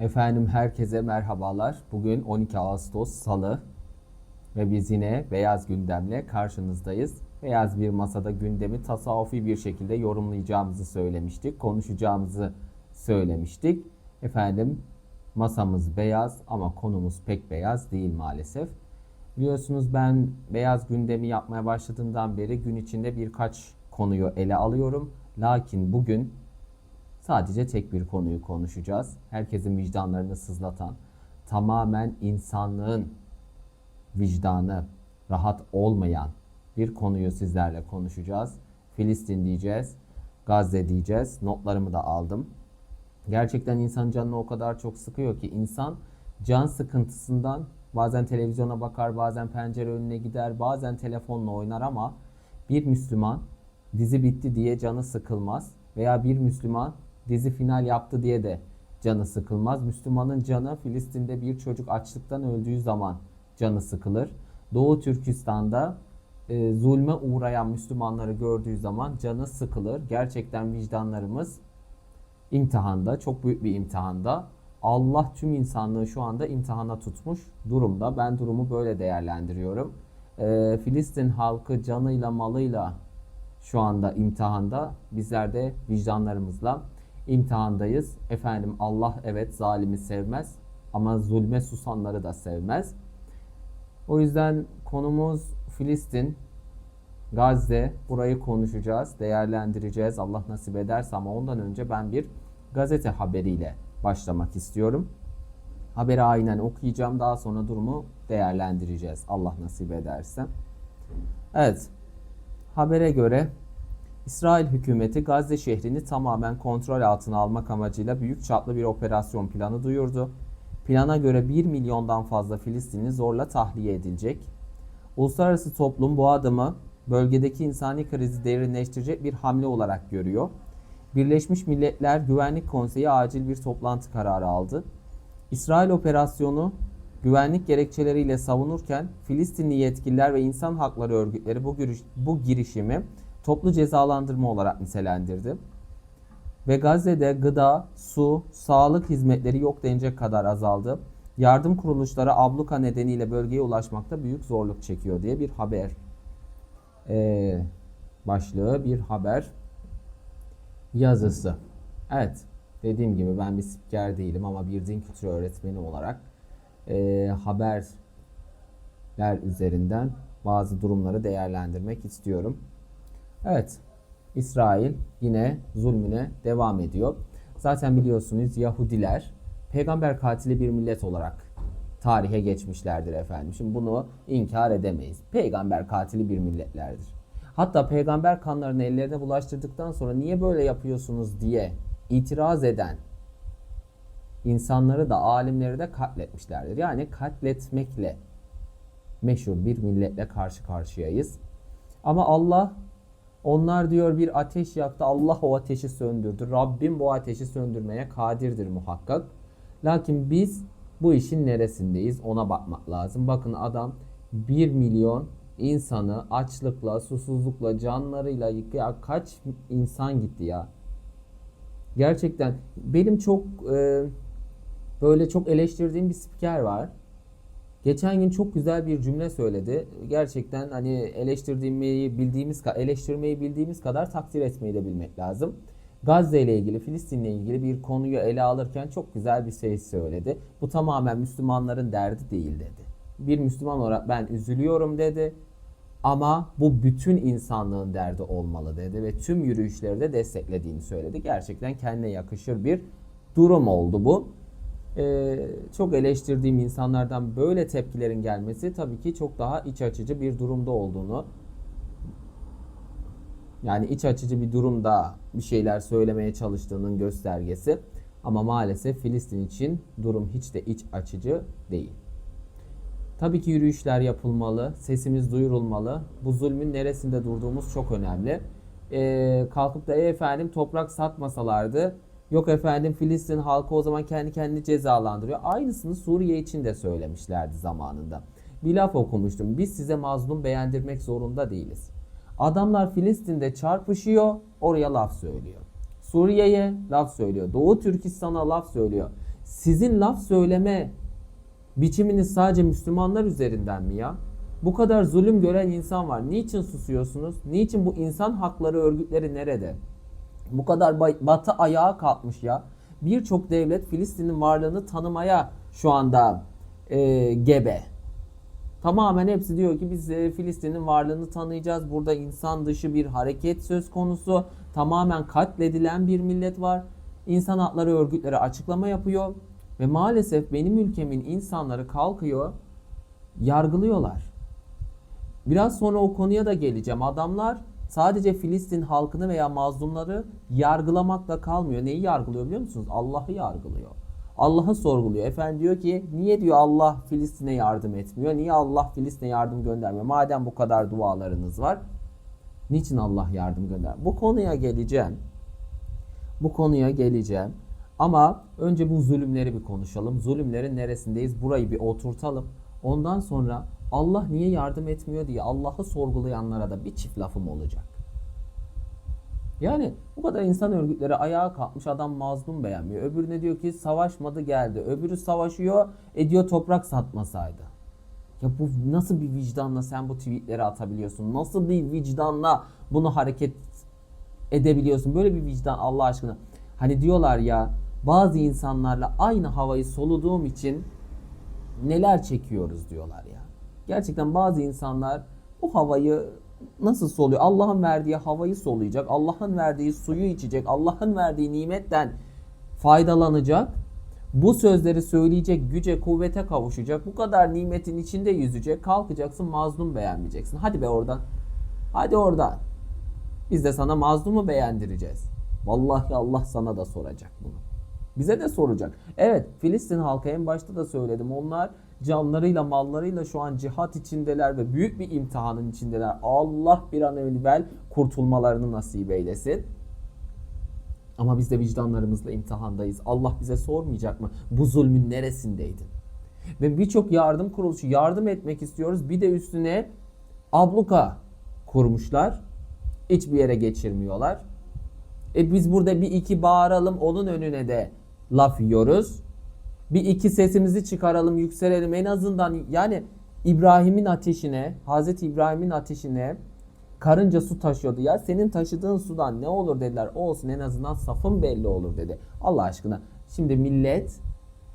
Efendim herkese merhabalar. Bugün 12 Ağustos Salı ve biz yine Beyaz Gündem'le karşınızdayız. Beyaz bir masada gündemi tasavvufi bir şekilde yorumlayacağımızı söylemiştik, konuşacağımızı söylemiştik. Efendim masamız beyaz ama konumuz pek beyaz değil maalesef. Biliyorsunuz ben Beyaz Gündem'i yapmaya başladığımdan beri gün içinde birkaç konuyu ele alıyorum. Lakin bugün Sadece tek bir konuyu konuşacağız. Herkesin vicdanlarını sızlatan, tamamen insanlığın vicdanı rahat olmayan bir konuyu sizlerle konuşacağız. Filistin diyeceğiz, Gazze diyeceğiz. Notlarımı da aldım. Gerçekten insan canını o kadar çok sıkıyor ki insan can sıkıntısından bazen televizyona bakar, bazen pencere önüne gider, bazen telefonla oynar ama bir Müslüman dizi bitti diye canı sıkılmaz veya bir Müslüman dizi final yaptı diye de canı sıkılmaz. Müslümanın canı Filistin'de bir çocuk açlıktan öldüğü zaman canı sıkılır. Doğu Türkistan'da e, zulme uğrayan Müslümanları gördüğü zaman canı sıkılır. Gerçekten vicdanlarımız imtihanda, çok büyük bir imtihanda. Allah tüm insanlığı şu anda imtihana tutmuş durumda. Ben durumu böyle değerlendiriyorum. E, Filistin halkı canıyla malıyla şu anda imtihanda. Bizler de vicdanlarımızla imtihandayız. Efendim Allah evet zalimi sevmez ama zulme susanları da sevmez. O yüzden konumuz Filistin, Gazze. Burayı konuşacağız, değerlendireceğiz Allah nasip ederse ama ondan önce ben bir gazete haberiyle başlamak istiyorum. Haberi aynen okuyacağım. Daha sonra durumu değerlendireceğiz Allah nasip ederse. Evet. Habere göre İsrail hükümeti Gazze şehrini tamamen kontrol altına almak amacıyla büyük çaplı bir operasyon planı duyurdu. Plana göre 1 milyondan fazla Filistinli zorla tahliye edilecek. Uluslararası toplum bu adımı bölgedeki insani krizi derinleştirecek bir hamle olarak görüyor. Birleşmiş Milletler Güvenlik Konseyi acil bir toplantı kararı aldı. İsrail operasyonu güvenlik gerekçeleriyle savunurken Filistinli yetkililer ve insan hakları örgütleri bu, giriş, bu girişimi toplu cezalandırma olarak nitelendirdi. Ve Gazze'de gıda, su, sağlık hizmetleri yok denecek kadar azaldı. Yardım kuruluşları abluka nedeniyle bölgeye ulaşmakta büyük zorluk çekiyor diye bir haber. Ee, başlığı bir haber yazısı. Evet dediğim gibi ben bir spiker değilim ama bir din kültürü öğretmeni olarak e, haberler üzerinden bazı durumları değerlendirmek istiyorum. Evet, İsrail yine zulmüne devam ediyor. Zaten biliyorsunuz Yahudiler peygamber katili bir millet olarak tarihe geçmişlerdir efendim. Şimdi bunu inkar edemeyiz. Peygamber katili bir milletlerdir. Hatta peygamber kanlarını ellerine bulaştırdıktan sonra niye böyle yapıyorsunuz diye itiraz eden insanları da alimleri de katletmişlerdir. Yani katletmekle meşhur bir milletle karşı karşıyayız. Ama Allah onlar diyor bir ateş yaktı. Allah o ateşi söndürdü. Rabbim bu ateşi söndürmeye kadirdir muhakkak. Lakin biz bu işin neresindeyiz ona bakmak lazım. Bakın adam 1 milyon insanı açlıkla, susuzlukla, canlarıyla ya kaç insan gitti ya. Gerçekten benim çok e, böyle çok eleştirdiğim bir spiker var. Geçen gün çok güzel bir cümle söyledi. Gerçekten hani eleştirmeyi bildiğimiz eleştirmeyi bildiğimiz kadar takdir etmeyi de bilmek lazım. Gazze ile ilgili, Filistin ile ilgili bir konuyu ele alırken çok güzel bir şey söyledi. Bu tamamen Müslümanların derdi değil dedi. Bir Müslüman olarak ben üzülüyorum dedi. Ama bu bütün insanlığın derdi olmalı dedi ve tüm yürüyüşleri de desteklediğini söyledi. Gerçekten kendine yakışır bir durum oldu bu e, çok eleştirdiğim insanlardan böyle tepkilerin gelmesi tabii ki çok daha iç açıcı bir durumda olduğunu yani iç açıcı bir durumda bir şeyler söylemeye çalıştığının göstergesi. Ama maalesef Filistin için durum hiç de iç açıcı değil. Tabii ki yürüyüşler yapılmalı, sesimiz duyurulmalı. Bu zulmün neresinde durduğumuz çok önemli. Ee, kalkıp da efendim toprak satmasalardı Yok efendim Filistin halkı o zaman kendi kendini cezalandırıyor. Aynısını Suriye için de söylemişlerdi zamanında. Bir laf okumuştum. Biz size mazlum beğendirmek zorunda değiliz. Adamlar Filistin'de çarpışıyor, oraya laf söylüyor. Suriye'ye laf söylüyor. Doğu Türkistan'a laf söylüyor. Sizin laf söyleme biçiminiz sadece Müslümanlar üzerinden mi ya? Bu kadar zulüm gören insan var. Niçin susuyorsunuz? Niçin bu insan hakları örgütleri nerede? Bu kadar batı ayağa kalkmış ya. Birçok devlet Filistin'in varlığını tanımaya şu anda e, gebe. Tamamen hepsi diyor ki biz e, Filistin'in varlığını tanıyacağız. Burada insan dışı bir hareket söz konusu. Tamamen katledilen bir millet var. İnsan hakları örgütleri açıklama yapıyor. Ve maalesef benim ülkemin insanları kalkıyor, yargılıyorlar. Biraz sonra o konuya da geleceğim. Adamlar sadece Filistin halkını veya mazlumları yargılamakla kalmıyor. Neyi yargılıyor biliyor musunuz? Allah'ı yargılıyor. Allah'ı sorguluyor. Efendim diyor ki niye diyor Allah Filistin'e yardım etmiyor? Niye Allah Filistin'e yardım göndermiyor? Madem bu kadar dualarınız var. Niçin Allah yardım gönder? Bu konuya geleceğim. Bu konuya geleceğim. Ama önce bu zulümleri bir konuşalım. Zulümlerin neresindeyiz? Burayı bir oturtalım. Ondan sonra Allah niye yardım etmiyor diye Allah'ı sorgulayanlara da bir çift lafım olacak. Yani bu kadar insan örgütleri ayağa kalkmış adam mazlum beğenmiyor. Öbürüne diyor ki savaşmadı geldi. Öbürü savaşıyor ediyor toprak satmasaydı. Ya bu nasıl bir vicdanla sen bu tweetleri atabiliyorsun? Nasıl bir vicdanla bunu hareket edebiliyorsun? Böyle bir vicdan Allah aşkına. Hani diyorlar ya bazı insanlarla aynı havayı soluduğum için neler çekiyoruz diyorlar ya. Gerçekten bazı insanlar bu havayı nasıl soluyor? Allah'ın verdiği havayı soluyacak. Allah'ın verdiği suyu içecek. Allah'ın verdiği nimetten faydalanacak. Bu sözleri söyleyecek güce, kuvvete kavuşacak. Bu kadar nimetin içinde yüzecek. Kalkacaksın mazlum beğenmeyeceksin. Hadi be oradan. Hadi oradan. Biz de sana mazlumu beğendireceğiz. Vallahi Allah sana da soracak bunu. Bize de soracak. Evet Filistin halkı en başta da söyledim. Onlar canlarıyla mallarıyla şu an cihat içindeler ve büyük bir imtihanın içindeler. Allah bir an evvel kurtulmalarını nasip eylesin. Ama biz de vicdanlarımızla imtihandayız. Allah bize sormayacak mı? Bu zulmün neresindeydin? Ve birçok yardım kuruluşu yardım etmek istiyoruz. Bir de üstüne abluka kurmuşlar. Hiçbir yere geçirmiyorlar. E biz burada bir iki bağıralım onun önüne de laf yiyoruz. Bir iki sesimizi çıkaralım, yükselelim en azından yani İbrahim'in ateşine, Hazreti İbrahim'in ateşine karınca su taşıyordu ya senin taşıdığın sudan ne olur dediler. O olsun en azından safın belli olur dedi. Allah aşkına. Şimdi millet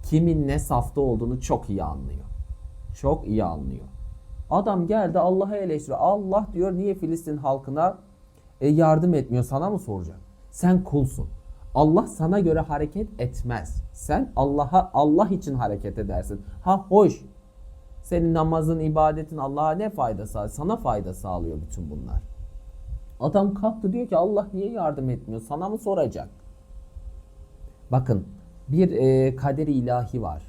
kimin ne safta olduğunu çok iyi anlıyor. Çok iyi anlıyor. Adam geldi Allah'a eleştiriyor. Allah diyor niye Filistin halkına e, yardım etmiyor sana mı soracak? Sen kulsun. Allah sana göre hareket etmez. Sen Allah'a Allah için hareket edersin. Ha hoş. Senin namazın, ibadetin Allah'a ne fayda sağlıyor? Sana fayda sağlıyor bütün bunlar. Adam kalktı diyor ki Allah niye yardım etmiyor? Sana mı soracak? Bakın bir e, kader ilahi var.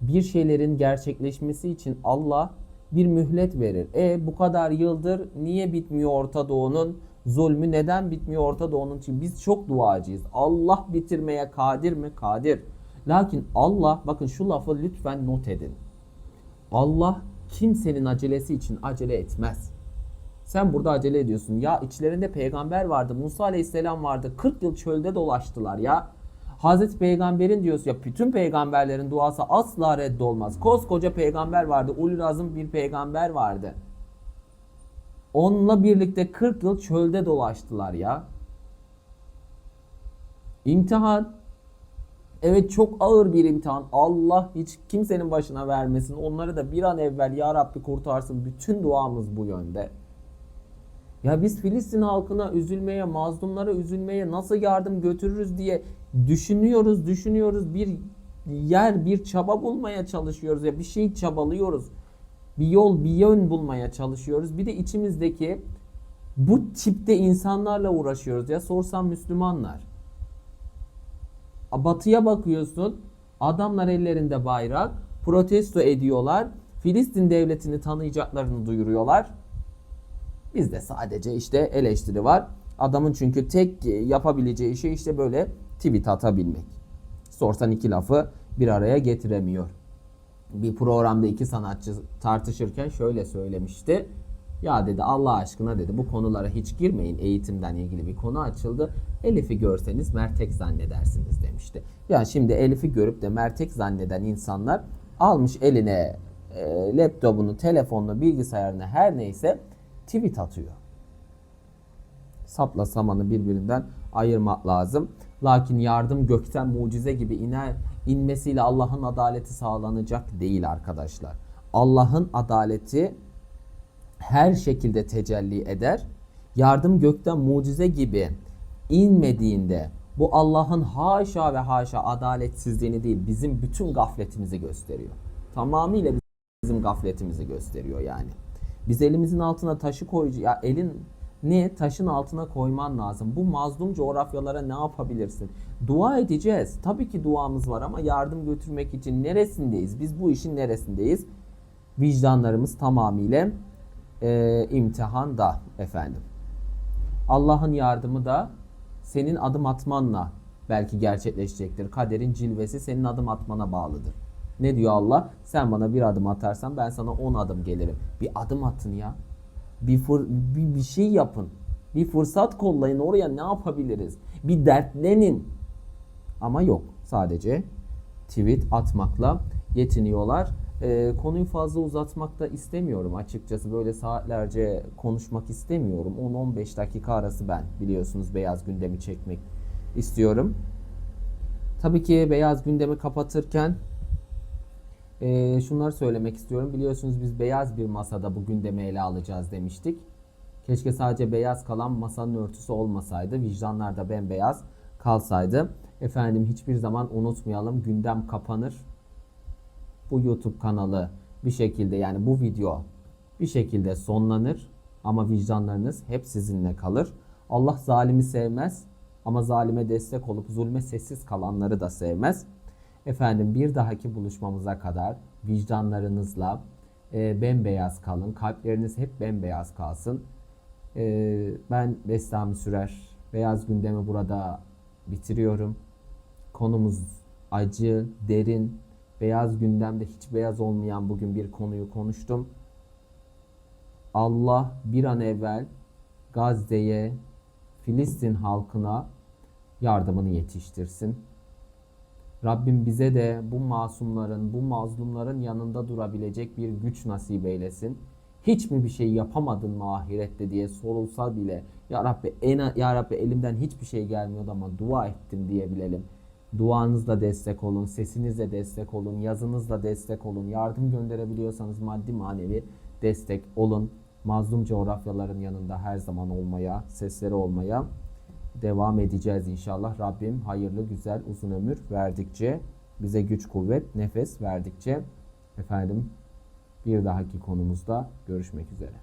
Bir şeylerin gerçekleşmesi için Allah bir mühlet verir. E bu kadar yıldır niye bitmiyor Orta Doğu'nun zulmü neden bitmiyor Orta Doğu'nun için? Biz çok duacıyız. Allah bitirmeye kadir mi? Kadir. Lakin Allah bakın şu lafı lütfen not edin. Allah kimsenin acelesi için acele etmez. Sen burada acele ediyorsun. Ya içlerinde peygamber vardı. Musa Aleyhisselam vardı. 40 yıl çölde dolaştılar ya. Hazreti Peygamber'in diyorsun ya bütün peygamberlerin duası asla reddolmaz. Koskoca peygamber vardı. Ulul azım bir peygamber vardı. Onunla birlikte 40 yıl çölde dolaştılar ya. İmtihan. Evet çok ağır bir imtihan. Allah hiç kimsenin başına vermesin. Onları da bir an evvel ya Rabbi kurtarsın. Bütün duamız bu yönde. Ya biz Filistin halkına üzülmeye, mazlumlara üzülmeye nasıl yardım götürürüz diye düşünüyoruz, düşünüyoruz. Bir yer, bir çaba bulmaya çalışıyoruz ya bir şey çabalıyoruz. Bir yol, bir yön bulmaya çalışıyoruz. Bir de içimizdeki bu tipte insanlarla uğraşıyoruz ya sorsam Müslümanlar. Batıya bakıyorsun. Adamlar ellerinde bayrak protesto ediyorlar. Filistin devletini tanıyacaklarını duyuruyorlar. Bizde sadece işte eleştiri var. Adamın çünkü tek yapabileceği şey işte böyle tweet atabilmek. Sorsan iki lafı bir araya getiremiyor. Bir programda iki sanatçı tartışırken şöyle söylemişti. Ya dedi Allah aşkına dedi bu konulara hiç girmeyin. Eğitimden ilgili bir konu açıldı. Elif'i görseniz mertek zannedersiniz demişti. Ya şimdi Elif'i görüp de mertek zanneden insanlar almış eline e, laptopunu, telefonunu, bilgisayarını her neyse tweet atıyor sapla samanı birbirinden ayırmak lazım. Lakin yardım gökten mucize gibi iner inmesiyle Allah'ın adaleti sağlanacak değil arkadaşlar. Allah'ın adaleti her şekilde tecelli eder. Yardım gökten mucize gibi inmediğinde bu Allah'ın haşa ve haşa adaletsizliğini değil bizim bütün gafletimizi gösteriyor. Tamamıyla bizim gafletimizi gösteriyor yani. Biz elimizin altına taşı koyucu ya elin ne taşın altına koyman lazım. Bu mazlum coğrafyalara ne yapabilirsin? Dua edeceğiz. Tabii ki duamız var ama yardım götürmek için neresindeyiz? Biz bu işin neresindeyiz? Vicdanlarımız tamamıyla e, imtihanda efendim. Allah'ın yardımı da senin adım atmanla belki gerçekleşecektir. Kaderin cilvesi senin adım atmana bağlıdır. Ne diyor Allah? Sen bana bir adım atarsan ben sana on adım gelirim. Bir adım atın ya. Bir, fır, bir, bir şey yapın. Bir fırsat kollayın. Oraya ne yapabiliriz? Bir dertlenin. Ama yok. Sadece tweet atmakla yetiniyorlar. Ee, konuyu fazla uzatmak da istemiyorum açıkçası. Böyle saatlerce konuşmak istemiyorum. 10-15 dakika arası ben biliyorsunuz beyaz gündemi çekmek istiyorum. Tabii ki beyaz gündemi kapatırken e, şunları söylemek istiyorum. Biliyorsunuz biz beyaz bir masada bu gündemi ele alacağız demiştik. Keşke sadece beyaz kalan masanın örtüsü olmasaydı. Vicdanlar da bembeyaz kalsaydı. Efendim hiçbir zaman unutmayalım gündem kapanır. Bu YouTube kanalı bir şekilde yani bu video bir şekilde sonlanır. Ama vicdanlarınız hep sizinle kalır. Allah zalimi sevmez ama zalime destek olup zulme sessiz kalanları da sevmez. Efendim bir dahaki buluşmamıza kadar vicdanlarınızla e, bembeyaz kalın. Kalpleriniz hep bembeyaz kalsın. E, ben Bestami Sürer. Beyaz gündemi burada bitiriyorum. Konumuz acı, derin. Beyaz gündemde hiç beyaz olmayan bugün bir konuyu konuştum. Allah bir an evvel Gazze'ye, Filistin halkına yardımını yetiştirsin. Rabbim bize de bu masumların, bu mazlumların yanında durabilecek bir güç nasip eylesin. Hiç mi bir şey yapamadın mı ahirette diye sorulsa bile ya Rabbi, en, ya Rabbi elimden hiçbir şey gelmiyordu ama dua ettim diyebilelim. Duanızla destek olun, sesinizle destek olun, yazınızla destek olun. Yardım gönderebiliyorsanız maddi manevi destek olun. Mazlum coğrafyaların yanında her zaman olmaya, sesleri olmaya devam edeceğiz inşallah. Rabbim hayırlı, güzel, uzun ömür verdikçe, bize güç, kuvvet, nefes verdikçe efendim bir dahaki konumuzda görüşmek üzere.